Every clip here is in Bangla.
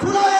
খুদায়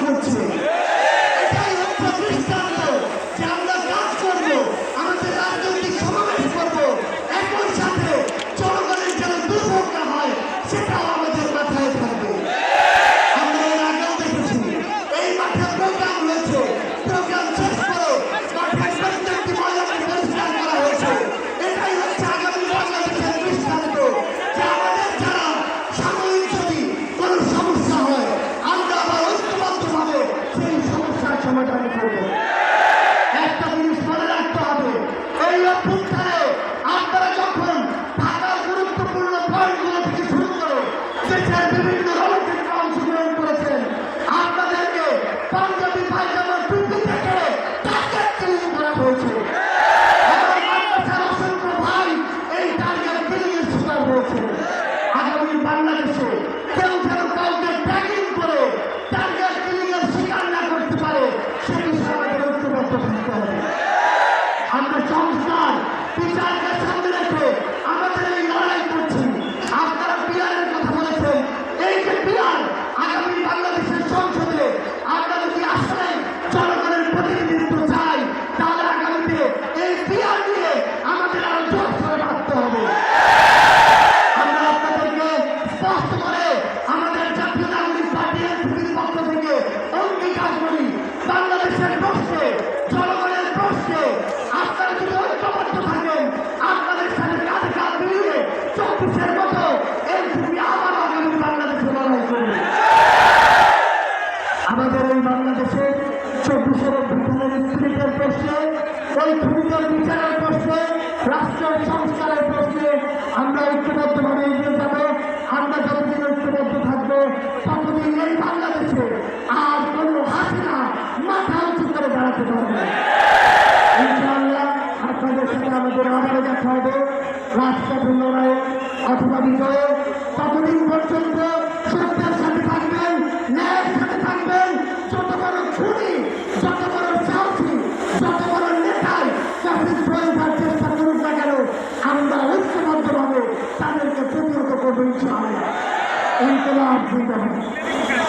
করছে সমাধান আমি করব। একটা জিনিস মনে রাখতে হবে। এই অভ্যুত্থানে আপনারা যখন ঢাকার গুরুত্বপূর্ণ পয়েন্টগুলো থেকে শুরু করে দেশের বিভিন্ন রণ থেকে অংশগ্রহণ করেছেন, আপনাদেরকে পাঞ্জাবি পায়জামার টুপি ঐক্যবদ্ধ থাকতে হবে আমরা সংস্কার, বিচারকে সামনে রেখে আমাদের এই লড়াই করছি। আপনারা পিয়ারের কথা বলেছেন। এই যে পিয়ার আগামী বাংলাদেশের সংসদে আমরা যদি আসলে জনগণের প্রতিনিধিত্ব চাই, তাহলে আগামীতে এই পিয়ার নিয়ে আমাদের আরও জোর করে ভাবতে হবে। আমরা আপনাদেরকে স্পষ্ট করে স্ত্রীদের প্রশ্নে ওই ভূমিকার বিচারের প্রশ্নে রাষ্ট্রের সংস্কারের প্রশ্নে আমরা ঐক্যবদ্ধভাবে এগিয়ে যাব, আমরা যতদিন ঐক্যবদ্ধ থাকব, ততদিন এই বাংলাদেশে আর কোনো হাসিনা মাথা উঁচু করে দাঁড়াতে পারবে না। ইনশাআল্লাহ আপনাদের সাথে আমাদের আবারও দেখা হবে রাজপথের লড়াইয়ে অথবা বিজয়ে, ততদিন পর্যন্ত সত্যের প্রতিহত ইনশাআল্লাহ ইনকলাব জিন্দাবাদ